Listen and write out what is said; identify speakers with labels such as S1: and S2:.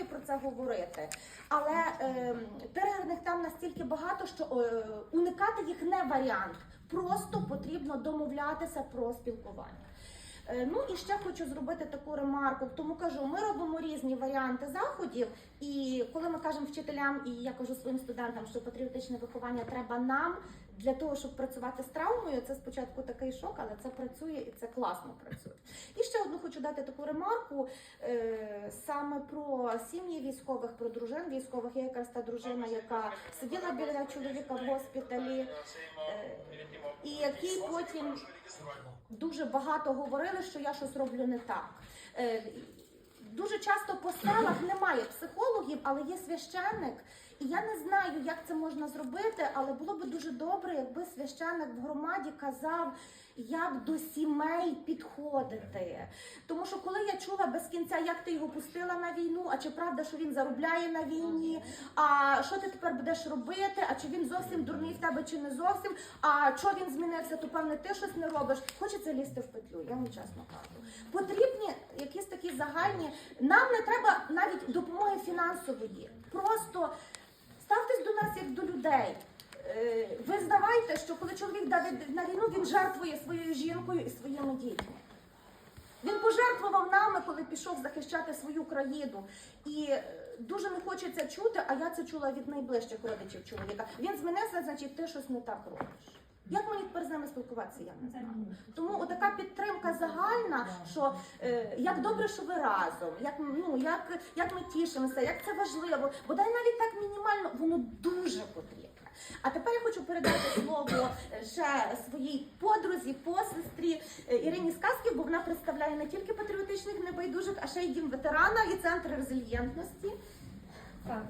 S1: про це говорити. Але е, тригерних тем настільки багато, що е, уникати їх не варіант. Просто потрібно домовлятися про спілкування. Е, Ну і ще хочу зробити таку ремарку. Тому кажу, ми робимо різні варіанти заходів. І коли ми кажемо вчителям, і я кажу своїм студентам, що патріотичне виховання треба нам для того, щоб працювати з травмою, це спочатку такий шок, але це працює і це класно працює. І ще одну хочу дати таку ремарку е, саме про сім'ї військових, про дружин військових. Я якраз та дружина, яка сиділа біля чоловіка в госпіталі, е, і який потім дуже багато говорили, що я щось роблю не так. Дуже часто по селах немає психологів, але є священник. І я не знаю, як це можна зробити, але було б дуже добре, якби священник в громаді казав, як до сімей підходити. Тому що коли я чула без кінця, як ти його пустила на війну, а чи правда, що він заробляє на війні, а що ти тепер будеш робити, а чи він зовсім дурний в тебе, чи не зовсім, а що він змінився, то певне ти щось не робиш. Хочеться лізти в петлю, я вам чесно кажу. Потрібні якісь такі. Нам не треба навіть допомоги фінансової. Просто ставтесь до нас як до людей. Е, Ви здавайте, що коли чоловік на війну, він жертвує своєю жінкою і своїми дітьми. Він пожертвував нами, коли пішов захищати свою країну. І е, дуже не хочеться чути, а я це чула від найближчих родичів чоловіка. Він змінився, значить, ти щось не так робиш. Як мені тепер з ними спілкуватися, я не знаю. Тому загальна, що е, як добре, що ви разом, як ну як, як ми тішимося, як це важливо. Бодай навіть так мінімально, воно дуже потрібне. А тепер я хочу передати слово е, ще своїй подрузі, посестрі е, Ірині Сказків, бо вона представляє не тільки патріотичних небайдужих, а ще й дім ветерана і центр резильєнтності.
S2: Так,